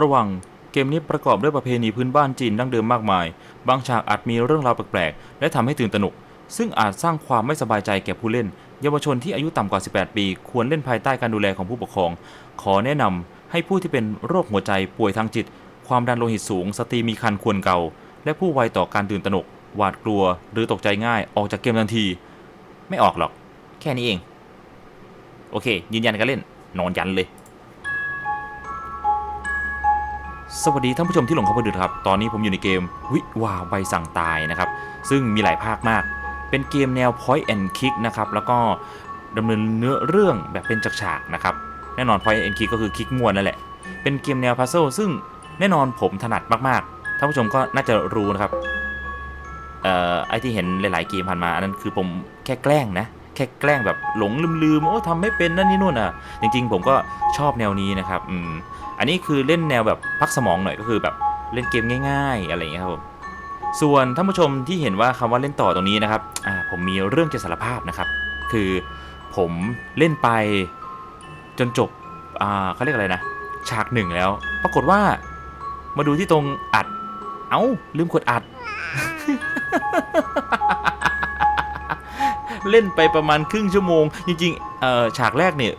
ระวังเกมนี้ประกอบด้วยประเพณีพื้นบ้านจีนดั้งเดิมมากมาย บางฉากอาจมีเรื่องราวแปลกๆ และทำให้ตื่นตระหนก ซึ่งอาจสร้างความไม่สบายใจแก่ผู้เล่น เยาวชนที่อายุต่ำกว่า 18 ปี ควรเล่นภายใต้การดูแลของผู้ปกครอง ขอแนะนำให้ผู้ที่เป็นโรคหัวใจป่วยทางจิต ความดันโลหิตสูง สตรีมีครรภ์ควรเกา และผู้ไวต่อการตื่นตระหนก หวาดกลัว หรือตกใจง่าย ออกจากเกมทันที ไม่ออกหรอก แค่นี้เอง โอเค ยืนยันการเล่น นอนยันเลย สวัสดีท่านผู้ชมที่หลงเข้ามาดูครับ ตอนนี้ผมอยู่ในเกมวิวาไวสั่งตายนะครับ ซึ่งมีหลายภาคมาก เป็นเกมแนว point and click นะครับ แล้วก็ดำเนินเนื้อเรื่องแบบเป็นฉากๆนะครับ แน่นอน point and click ก็คือคลิกมั่วนั่นแหละ เป็นเกมแนว puzzle ซึ่งแน่นอนผมถนัดมากๆ ท่านผู้ชมก็น่าจะรู้นะครับ เอ่อ ไอที่เห็นหลาย ๆ เกมผ่านมา อันนั้นคือผมแค่แกล้งนะ แค่แกล้งแบบหลงลืมๆ โอ้ทำไม่เป็นนั่นนี่นู่นอะ จริง ๆ ผมก็ชอบแนวนี้นะครับ อืม อันนี้คือเล่นแนวแบบพักสมองหน่อยก็คือแบบเล่นเกมง่าย ๆ อะไรอย่างเงี้ยครับผมส่วนท่านผู้ชมที่เห็นว่าคำว่าเล่นต่อตรงนี้นะครับผมมีเรื่องจะสารภาพนะครับ คือผมเล่นไปจนจบเขาเรียกอะไรนะ ฉากหนึ่งแล้ว ปรากฏว่ามาดูที่ตรงอัด เอ้า ลืมกดอัด เล่นไปประมาณครึ่งชั่วโมง จริงๆฉากแรกเนี่ย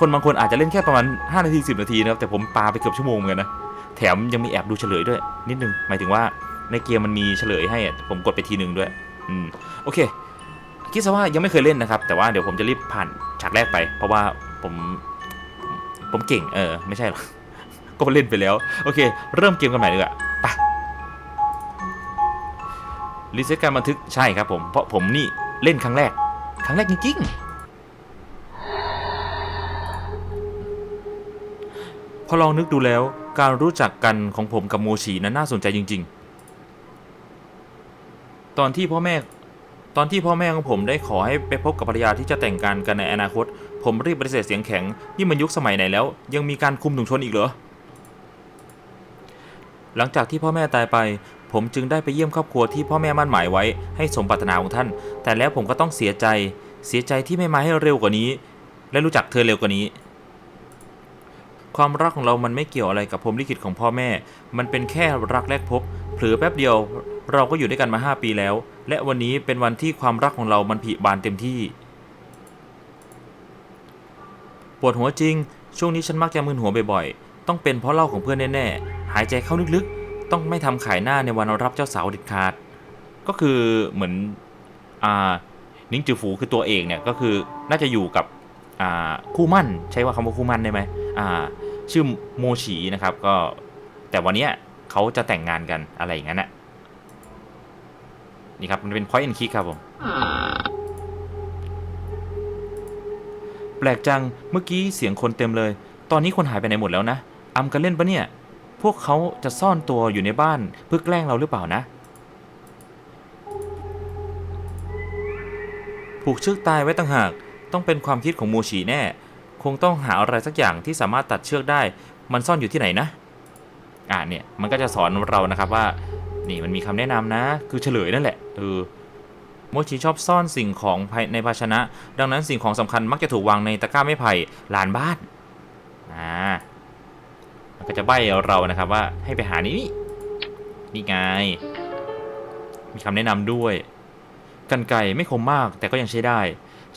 คนบางคนอาจจะเล่นแค่ประมาณ 5 นาที 10 นาทีนะครับแต่ผมปาไปเกือบชั่วโมงเหมือนกันนะแถมยังมีแอบดูเฉลยด้วย นิดนึงหมายถึงว่าในเกมมันมีเฉลยให้ผมกดไปทีหนึ่งด้วยอืมโอเคคิดซะว่ายังไม่เคยเล่นนะครับ แต่ว่าเดี๋ยวผมจะรีบผ่านฉากแรกไป เพราะว่าผมผมเก่งเออไม่ใช่หรอกก็เล่นไปแล้ว โอเค เริ่มเกมกันใหม่ดีกว่าไปรีเซ็ตการบันทึกใช่ครับผมเพราะผมนี่เล่นครั้งแรก ครั้งแรกจริงๆ พอลองนึกดูแล้วการรู้จักกันของผมกับโมชีนั้นน่าสนใจจริง ๆ ตอนที่พ่อแม่ตอนที่พ่อแม่ของผมได้ขอให้ไปพบกับภรรยาที่จะแต่งงานกันในอนาคต ผมรีบปฏิเสธเสียงแข็งนี่มันยุคสมัยไหนแล้ว ยังมีการคุมถุงชนอีกเหรอ หลังจากที่พ่อแม่ตายไป ผมจึงได้ไปเยี่ยมครอบครัวที่พ่อแม่มั่นหมายไว้ ให้สมปรารถนาของท่าน แต่แล้วผมก็ต้องเสียใจ เสียใจที่ไม่มาให้เร็วกว่านี้ และรู้จักเธอเร็วกว่านี้ ความรักของเรามันไม่เกี่ยวอะไรกับพรมลิขิตของพ่อแม่ มันเป็นแค่รักแรกพบเผลอแป๊บเดียว เราก็อยู่ด้วยกันมา 5 ปีแล้ว และวันนี้เป็นวันที่ความรักของเรามันผลิบานเต็มที่ ปวดหัวจริง ช่วงนี้ฉันมักจะมึนหัวบ่อยๆ ต้องเป็นเพราะเหล้าของเพื่อนแน่ๆ หายใจเข้าลึกๆ ต้องไม่ทำขายหน้าในวันรับเจ้าสาวเด็ดขาด ก็คือเหมือนอ่านิ้งจือฝูคือตัวเอกเนี่ยก็คือน่าจะอยู่กับอ่าคู่มั่นใช้ว่าคำว่าคู่มั่นได้ไหมอ่า ชื่อโมฉีนะครับ ก็แต่วันนี้เขาจะแต่งงานกันอะไรอย่างนั้นน่ะนี่ครับ มันเป็น point and click ครับผม แปลกจังเมื่อกี้เสียงคนเต็มเลย ตอนนี้คนหายไปไหนหมดแล้วนะอำกันเล่นปะเนี่ย พวกเขาจะซ่อนตัวอยู่ในบ้านเพื่อแกล้งเราหรือเปล่านะ ผูกเชือกตายไว้ต่างหาก ต้องเป็นความคิดของโมชีแน่ คงต้องหาอะไรสักอย่างที่สามารถตัดเชือกได้ มันซ่อนอยู่ที่ไหนนะ อ่าเนี่ย มันก็จะสอนเรานะครับว่า นี่มันมีคำแนะนำนะ คือเฉลยนั่นแหละ เออ โมชิชอบซ่อนสิ่งของภายในภาชนะ ดังนั้นสิ่งของสำคัญมักจะถูกวางในตะกร้าไม้ไผ่ลานบ้าน อ่า มันก็จะใบ้เรานะครับว่าให้ไปหานี่นี่นี่ไง มีคำแนะนำด้วยกันไก่ไม่คมมากแต่ก็ยังใช้ได้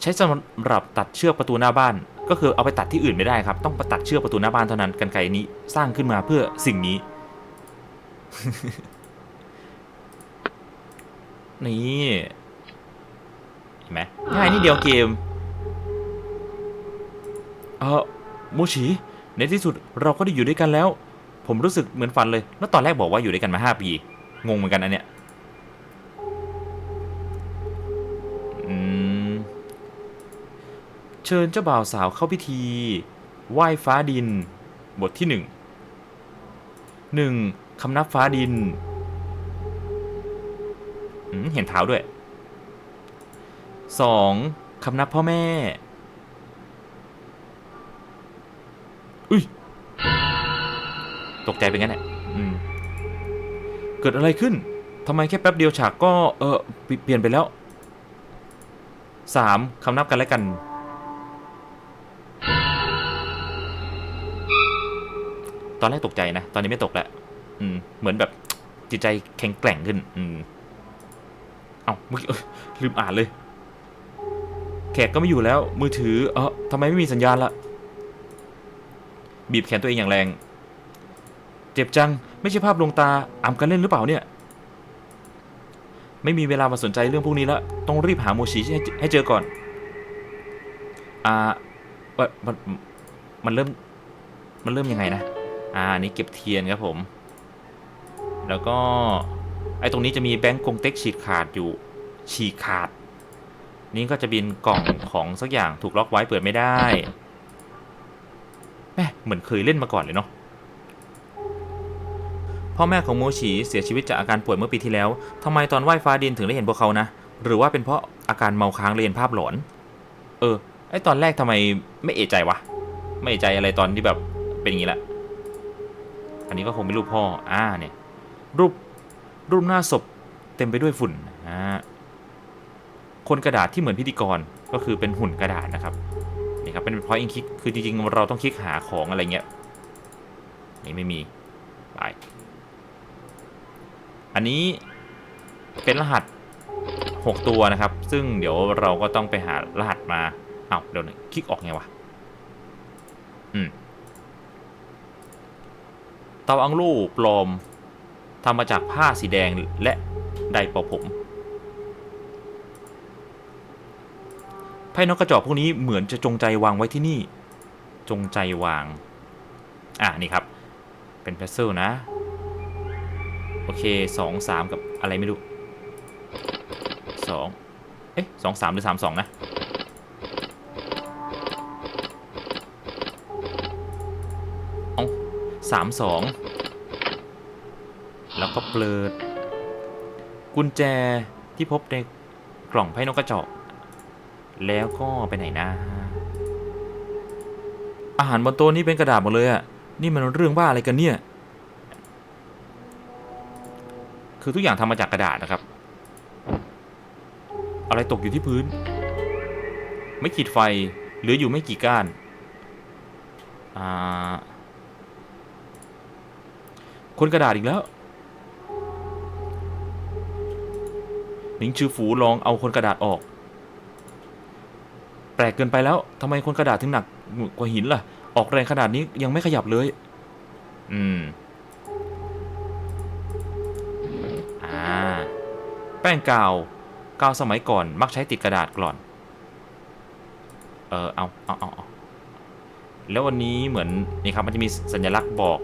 ใช้สำหรับตัดเชือกประตูหน้าบ้าน ก็คือเอาไปตัดที่อื่นไม่ได้ครับ ต้องไปตัดเชือกประตูหน้าบ้านเท่านั้นกันไก่นี้สร้างขึ้นมาเพื่อสิ่งนี้ นี่เห็นไหมง่ายนิดเดียวเกม เออโมชิในที่สุดเราก็ได้อยู่ด้วยกันแล้ว ผมรู้สึกเหมือนฝันเลย แล้วตอนแรกบอกว่าอยู่ด้วยกันมาห้าปี งงเหมือนกันอันเนี้ย เชิญเจ้าบ่าวสาวเข้าพิธี ไหว้ฟ้าดิน บทที่หนึ่งหนึ่งคำนับฟ้าดิน เห็นเท้าด้วยสองคำนับพ่อแม่ อุ้ย ตกใจไปงั้นแหละเกิดอะไรขึ้นทำไมแค่แป๊บเดียวฉากก็ เออเปลี่ยนไปแล้วสามคำนับกันและกัน ตอนแรกตกใจนะ ตอนนี้ไม่ตกแล้วอืม เหมือนแบบจิตใจแข็งแกร่งขึ้น อืม เอาเมื่อกี้ลืมอ่านเลย แขกก็ไม่อยู่แล้ว มือถือ เออทำไมไม่มีสัญญาณละ บีบแขนตัวเองอย่างแรง เจ็บจัง ไม่ใช่ภาพลวงตาอ่ำกันเล่นหรือเปล่าเนี่ย ไม่มีเวลามาสนใจเรื่องพวกนี้แล้วต้องรีบหาโมชิให้ให้เจอก่อน อ่าเอ่อมันมันเริ่ม มันเริ่มยังไงนะ อ่าอันนี่เก็บเทียนครับผม แล้วก็ไอ้ตรงนี้จะมีแบงก์กงเต็กฉีดขาดอยู่ฉีกขาด นี่ก็จะเป็นกล่องของสักอย่างถูกล็อกไว้เปิดไม่ได้แหมเหมือนเคยเล่นมาก่อนเลยเนาะพ่อแม่ของโมชิเสียชีวิตจากอาการป่วยเมื่อปีที่แล้วทำไมตอนไหว้ฟ้าดินถึงได้เห็นพวกเขานะ หรือว่าเป็นเพราะอาการเมาค้างเลยเห็นภาพหลอน เออ ไอตอนแรกทำไมไม่เอะใจวะ ไม่เอะใจอะไรตอนที่แบบเป็นอย่างนี้แหละ อันนี้ก็คงเป็นรูปพ่ออ่าเนี่ยรูปรูปหน้าศพเต็มไปด้วยฝุ่นอ่าคนกระดาษที่เหมือนพิธีกรก็คือเป็นหุ่นกระดาษนะครับนี่ครับเป็นพอยต์อิงคิกคือจริงๆเราต้องคลิกหาของอะไรเงี้ยนี่ไม่มีไปอันนี้เป็นรหัส 6 ตัวนะครับ ซึ่งเดี๋ยวเราก็ต้องไปหารหัสมาเอา้าเดี๋ยวนะคลิกออกไงวะอืม เตาอังลูปลอมทำมาจากผ้าสีแดงและไดร์เป่าผมไพ่นกกระจอกพวกนี้เหมือนจะจงใจวางไว้ที่นี่ จงใจวาง อะนี่ครับ เป็นเพซเซิลนะ โอเคสองสามกับอะไรไม่รู้สองเอ๊ะสองสามหรือสามสองนะ สามสองแล้วก็เปิด กุญแจที่พบในกล่องไพ่นกกระจอก แล้วก็ไปไหนนะ อาหารบนโต๊ะนี่เป็นกระดาษหมดเลยอะนี่มันเรื่องบ้าอะไรกันเนี่ย คือทุกอย่างทำมาจากกระดาษนะครับ อะไรตกอยู่ที่พื้น ไม่ขีดไฟ เหลืออยู่ไม่กี่ก้าน อ่า คนกระดาษอีกแล้วหนิงชือฝูลองเอาคนกระดาษออก แปลกเกินไปแล้วทำไมคนกระดาษถึงหนักกว่าหินล่ะ ออกแรงขนาดนี้ยังไม่ขยับเลย อืมอ่าแป้งกาวกาวสมัยก่อนมักใช้ติดกระดาษก่อน เออเอาเอาเอาเอาแล้ววันนี้เหมือนนี่ครับมันจะมีสัญลักษณ์บอก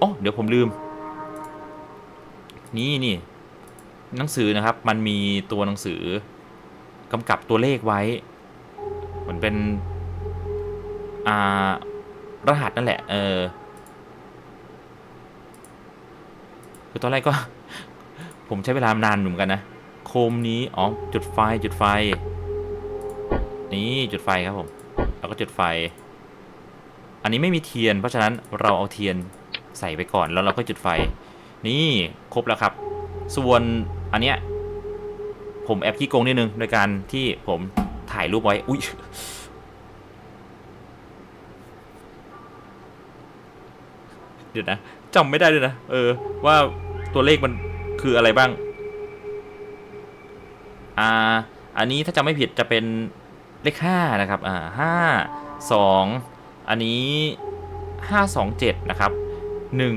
อ๋อเดี๋ยวผมลืม นี่นี่ หนังสือนะครับ มันมีตัวหนังสือกำกับตัวเลขไว้ เหมือนเป็น อ่า รหัสนั่นแหละ เออ คือตอนแรกก็ ผมใช้เวลานานเหมือนกันนะ โคมนี้ อ๋อ จุดไฟ จุดไฟ นี่จุดไฟครับผม แล้วก็จุดไฟ อันนี้ไม่มีเทียน เพราะฉะนั้นเราเอาเทียน ใส่ไปก่อนแล้วเราก็จุดไฟ นี่ครบแล้วครับ ส่วนอันเนี้ยผมแอบขี้โกงนิดนึงโดยการที่ผมถ่ายรูปไว้ อุ้ยเดี๋ยวนะจำไม่ได้ด้วยนะ เออ ว่าตัวเลขมันคืออะไรบ้าง อ่า อันนี้ถ้าจำไม่ผิดจะเป็นเลขห้านะครับ อ่าห้าสองอันนี้ห้าสองเจ็ดนะครับ หนึ่ง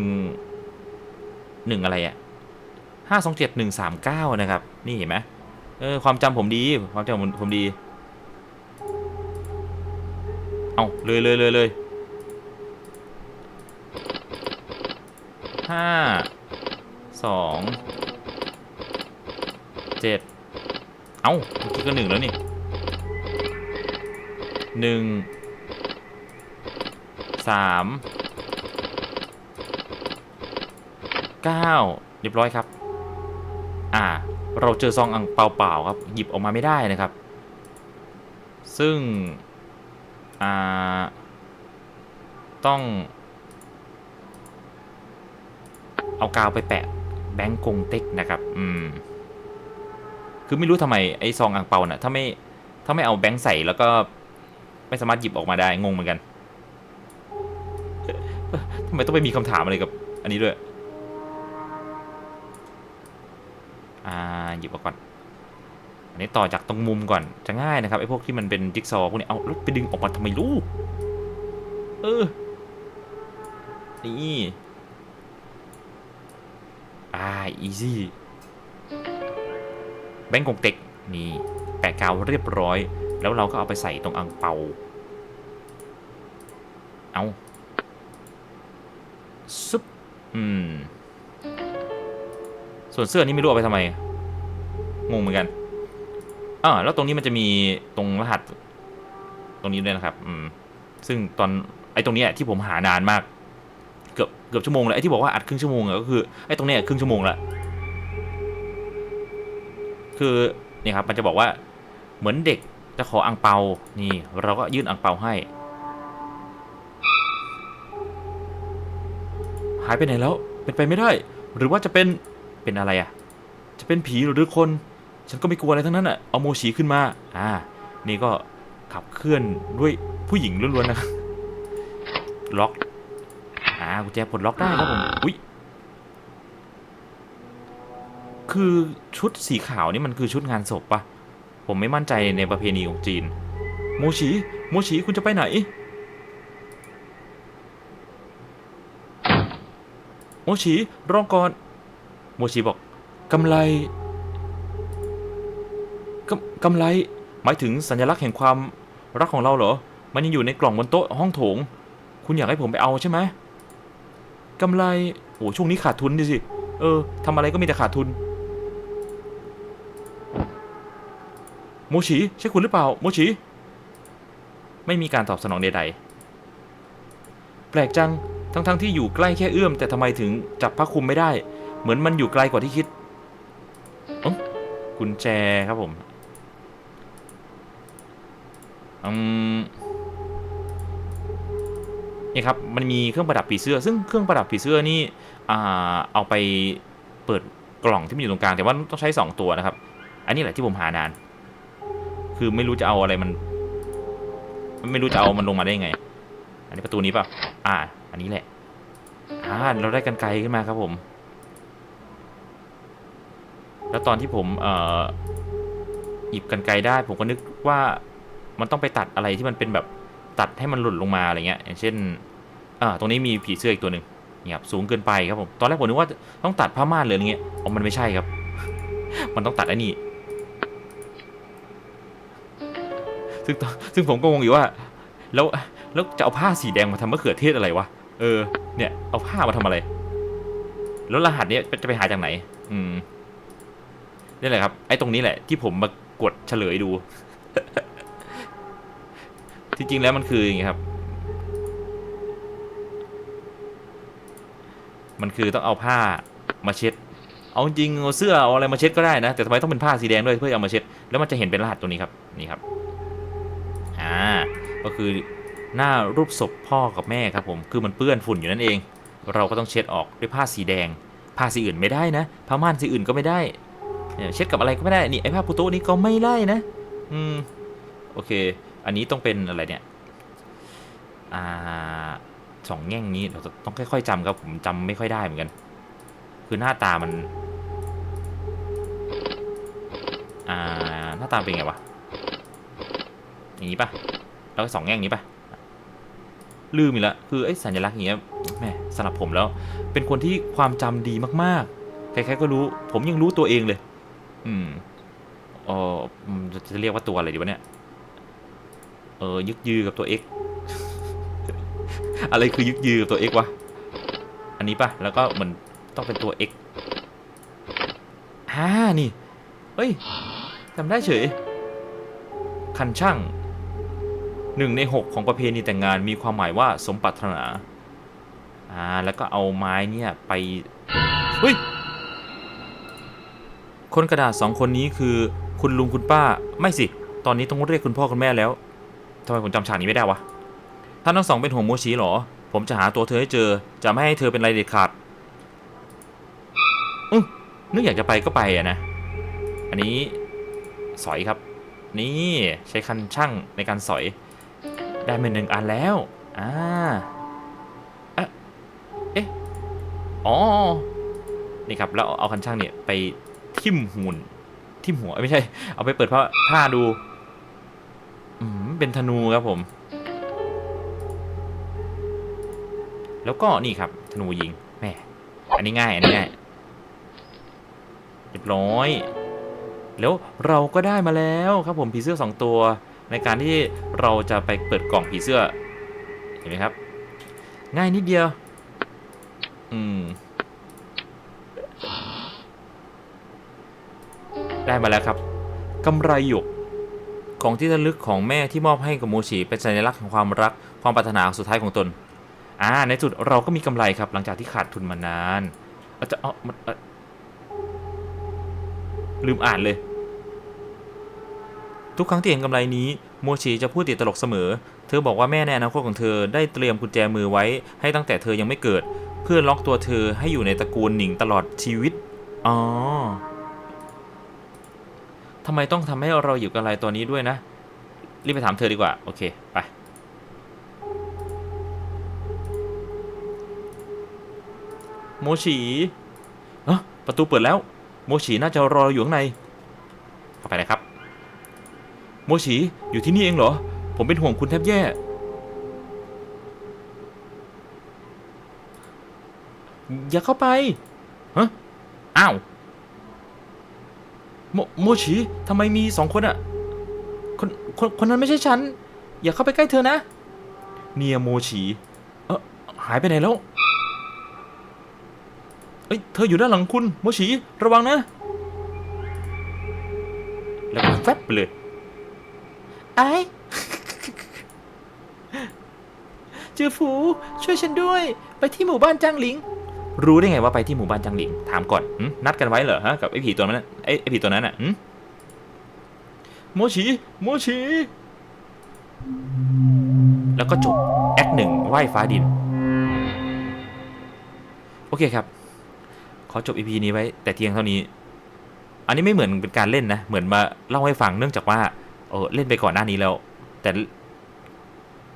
หนึ่งอะไรอะห้าสองเจ็ดหนึ่งสามเก้านะครับ นี่เห็นไหมเออความจำผมดี ความจำผมผมดี เอาเลยเลยเลยเลยห้าสองเจ็ดเอ้าเมื่อกี้ก็หนึ่งแล้วนี่หนึ่งสาม เก้าเรียบร้อยครับ อ่า เราเจอซองอังเปล่าๆครับ หยิบออกมาไม่ได้นะครับ ซึ่ง อ่า ต้อง เอากาวไปแปะแบงก์กงเต็กนะครับ อืม คือไม่รู้ทำไมไอ้ซองอ่างเปาน่ะถ้าไม่ ถ้าไม่เอาแบงค์ใส่แล้วก็ไม่สามารถหยิบออกมาได้งงเหมือนกันทำไมต้องไปมีคำถามอะไรกับอันนี้ด้วย อ่าหยิบมาก่อน อันนี้ต่อจากตรงมุมก่อนจะง่ายนะครับไอ้พวกที่มันเป็นจิ๊กซอว์พวกนี้เอาแล้วไปดึงออกมาทำไมลูกเออนี่อ่าอีซี่แบงก์กงเต็กนี่แปะกาวเรียบร้อย แล้วเราก็เอาไปใส่ตรงอังเปา เอาซุปอืม ส่วนเสื้อนี้ไม่รู้เอาไปทำไม งงเหมือนกันอ่าแล้วตรงนี้มันจะมีตรงรหัส ตรงนี้ด้วยนะครับ อืม ซึ่งตอนไอ้ตรงนี้ที่ผมหานานมาก เกือบเกือบชั่วโมงเลยไอ้ที่บอกว่าอัดครึ่งชั่วโมงก็คือไอ้ตรงนี้ครึ่งชั่วโมงละคือเนี่ยครับ มันจะบอกว่าเหมือนเด็กจะขออังเปา นี่ เราก็ยื่นอังเปาให้ หายไปไหนแล้ว เป็นไปไม่ได้ หรือว่าจะเป็น เป็นอะไรอะจะเป็นผีหรือคน ฉันก็ไม่กลัวอะไรทั้งนั้นอะเอาโมชีขึ้นมา อ่า นี่ก็ขับเคลื่อนด้วยผู้หญิงล้วนๆนะ ล็อก อ่ากุญแจปลดล็อกได้ครับผม อุ้ยคือชุดสีขาวนี่มันคือชุดงานศพปะผมไม่มั่นใจในประเพณีของจีน โมชีโมชีคุณจะไปไหน โมชีรองก่อน โมชีบอกกำไรกำกำไร หมายถึงสัญลักษณ์แห่งความรักของเราเหรอ มันยังอยู่ในกล่องบนโต๊ะห้องโถง คุณอยากให้ผมไปเอาใช่ไหมกำไร โอ้ช่วงนี้ขาดทุนดิสิ เออทำอะไรก็มีแต่ขาดทุน โมชิใช่คุณหรือเปล่า โมชิ ไม่มีการตอบสนองใดๆ แปลกจัง ทั้งๆทที่อยู่ใกล้แค่เอื้อม แต่ทำไมถึงจับผ้าคลุมไม่ได้ เหมือนมันอยู่ไกลกว่าที่คิดเอ๋อกุญแจครับผมอืมนี่ครับ มันมีเครื่องประดับผีเสื้อ ซึ่งเครื่องประดับผีเสื้อนี่อ่าเอาไปเปิดกล่องที่มันอยู่ตรงกลาง แต่ว่าต้องใช้ 2 ตัวนะครับ อันนี้แหละที่ผมหานาน คือไม่รู้จะเอาอะไรมัน ไม่รู้จะเอามันลงมาได้ยังไง อันนี้ประตูนี้ป่ะ อ่า อันนี้แหละ อ่า เราได้กันไกลขึ้นมาครับผม แล้วตอนที่ผมเอ่อหยิบกันไกลได้ ผมก็นึกว่ามันต้องไปตัดอะไรที่มันเป็นแบบตัดให้มันหล่นลงมาอะไรเงี้ย อย่างเช่นอ่าตรงนี้มีผีเสื้ออีกตัวหนึ่งเนี่ยครับสูงเกินไปครับผมตอนแรกผมนึกว่าต้องตัดผ้าม่านเลยอะไรเงี้ยอ๋อมันไม่ใช่ครับ มันต้องตัดไอ้นี่ซึ่งซึ่งผมก็งงอยู่ว่า แล้วแล้วจะเอาผ้าสีแดงมาทำมะเขือเทศอะไรวะเออเนี่ยเอาผ้ามาทำอะไร แล้วรหัสเนี้ยจะไปหาจากไหน อืม นี่แหละครับ ไอ้ตรงนี้แหละ ที่ผมมากดเฉลยดู ที่จริงแล้วมันคืออย่างงี้ครับ มันคือต้องเอาผ้ามาเช็ด เอาจริงเอาเสื้อเอาอะไรมาเช็ดก็ได้นะ แต่ทำไมต้องเป็นผ้าสีแดงด้วยเพื่อเอามาเช็ด แล้วมันจะเห็นเป็นรหัสตัวนี้ครับ นี่ครับ อ่า ก็คือหน้ารูปศพพ่อกับแม่ครับผม คือมันเปื้อนฝุ่นอยู่นั่นเอง เราก็ต้องเช็ดออกด้วยผ้าสีแดง ผ้าสีอื่นไม่ได้นะ ผ้าม่านสีอื่นก็ไม่ได้ เช็ดกับอะไรก็ไม่ได้นี่ไอ้ผ้าปูโต๊ะนี้ก็ไม่ได้นะอืมโอเค อันนี้ต้องเป็นอะไรเนี่ยอ่าสองแง่งนี้เราต้องค่อยๆจำครับผมจำไม่ค่อยได้เหมือนกัน คือหน้าตามันอ่าหน้าตาเป็นไงวะอย่างนี้ปะแล้วสองแง่งนี้ปะลืมอีกแล้วคือไอ้สัญลักษณ์อย่างเงี้ยแหมสำหรับผมแล้ว เป็นคนที่ความจำดีมากๆใครๆก็รู้ ผมยังรู้ตัวเองเลย อืมเอออืมจะเรียกว่าตัวอะไรดีวะเนี่ย เออยึกยือกับตัว x อะไรคือยึกยือกับตัว x วะ อันนี้ปะแล้วก็เหมือนต้องเป็นตัว x ฮ่านี่เฮ้ยจำได้เฉย คันช่างหนึ่งในหกของประเพณีแต่งงานมีความหมายว่าสมปรารถนา อ่า แล้วก็เอาไม้เนี่ยไป เฮ้ย คนกระดาษสองคนนี้คือ คุณลุงคุณป้าไม่สิ ตอนนี้ต้องเรียกคุณพ่อคุณแม่แล้วทำไมผมจำฉากนี้ไม่ได้วะท่านทั้งสองเป็นห่วงโมชีเหรอ ผมจะหาตัวเธอให้เจอ จะไม่ให้เธอเป็นไรเด็ดขาดอือนึกอยากจะไปก็ไปอะนะ อันนี้สอยครับ นี่ใช้คันช่างในการสอย ได้มาหนึ่งอันแล้ว อ่าเอ๊ะ อ๋อ นี่ครับ แล้วเอาคันช่างเนี่ยไป ทิ่มหุ่นทิ่มหัวไม่ใช่ เอาไปเปิดผ้าผ้าดูอืมเป็นธนูครับผม แล้วก็นี่ครับ ธนูยิงแหมอันนี้ง่าย อันนี้ง่ายเรียบร้อย แล้วเราก็ได้มาแล้วครับผมผีเสื้อสองตัว ในการที่เราจะไปเปิดกล่องผีเสื้อ เห็นไหมครับ ง่ายนิดเดียว อืม ได้มาแล้วครับกำไรหยกของที่ระลึกของแม่ที่มอบให้กับโมชิเป็นสัญลักษณ์ของความรักความปรารถนาสุดท้ายของตนอ่าในสุดเราก็มีกำไรครับ หลังจากที่ขาดทุนมานานอาจจะเอาลืมอ่านเลย ทุกครั้งที่เห็นกำไรนี้โมชิจะพูดติดตลกเสมอ เธอบอกว่าแม่ในอนาคตของเธอได้เตรียมกุญแจมือไว้ ให้ตั้งแต่เธอยังไม่เกิด เพื่อล็อกตัวเธอให้อยู่ในตระกูลหนิงตลอดชีวิตอ๋อ ทำไมต้องทำให้เราอยู่กับอะไรตัวนี้ด้วยนะ รีบไปถามเธอดีกว่า โอเค ไป โมฉีเอะประตูเปิดแล้ว โมฉีน่าจะรออยู่ข้างในเข้าไปเลยครับ โมฉีอยู่ที่นี่เองเหรอ ผมเป็นห่วงคุณแทบแย่ อย่าเข้าไปฮะอ้าว โมโมฉีทำไมมีสองคนอะคนคนคนนั้นไม่ใช่ฉัน อย่าเข้าไปใกล้เธอนะ เนียโมฉีเออหายไปไหนแล้วเอ้ยเธออยู่ด้านหลังคุณ โมฉีระวังนะ แล้วก็แฟบไปเลยไอ้จือฟู ช่วยฉันด้วย ไปที่หมู่บ้านจางหลิง รู้ได้ไงว่าไปที่หมู่บ้านจางหลิง ถามก่อนนัดกันไว้เหรอฮะกับไอ้ผีตัวนั้นไอ้ไอ้ผีตัวนั้นอะโมชิโมชิแล้วก็จบแอคหนึ่งไหว้ฟ้าดิน โอเคครับ ขอจบ EP นี้ไว้ แต่เพียงเท่านี้ อันนี้ไม่เหมือนเป็นการเล่นนะ เหมือนมาเล่าให้ฟังเนื่องจากว่าเออเล่นไปก่อนหน้านี้แล้ว แต่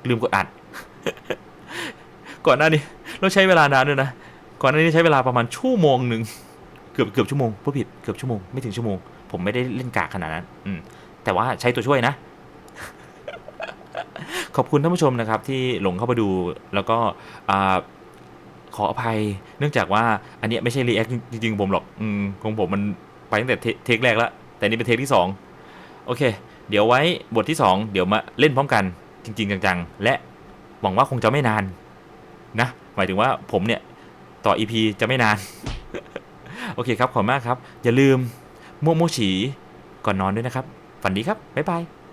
ลืมกดอัด ก่อนหน้านี้ เราใช้เวลานานด้วยนะ ก่อนหน้านี้ใช้เวลาประมาณชั่วโมงหนึ่งเกือบเกือบชั่วโมงผู้ผิดเกือบชั่วโมงไม่ถึงชั่วโมง ผมไม่ได้เล่นกากขนาดนั้นอืมแต่ว่าใช้ตัวช่วยนะ ขอบคุณท่านผู้ชมนะครับ ที่หลงเข้ามาดูแล้วก็ขออภัย เนื่องจากว่าอันนี้ไม่ใช่รีแอคจริงๆผมหรอกอืมของผมมันไปตั้งแต่เทเทคแรกแล้ว แต่นี่เป็นเทคที่สองโอเค เดี๋ยวไว้บทที่สองเดี๋ยวมาเล่นพร้อมกันจริง ๆ จังๆ และหวังว่าคงจะไม่นานนะหมายถึงว่าผมเนี่ย ต่อ EP จะไม่นาน โอเคครับ ขอบคุณมากครับ อย่าลืมโมโมฉีก่อนนอนด้วยนะครับ ฝันดีครับ บ๊ายบาย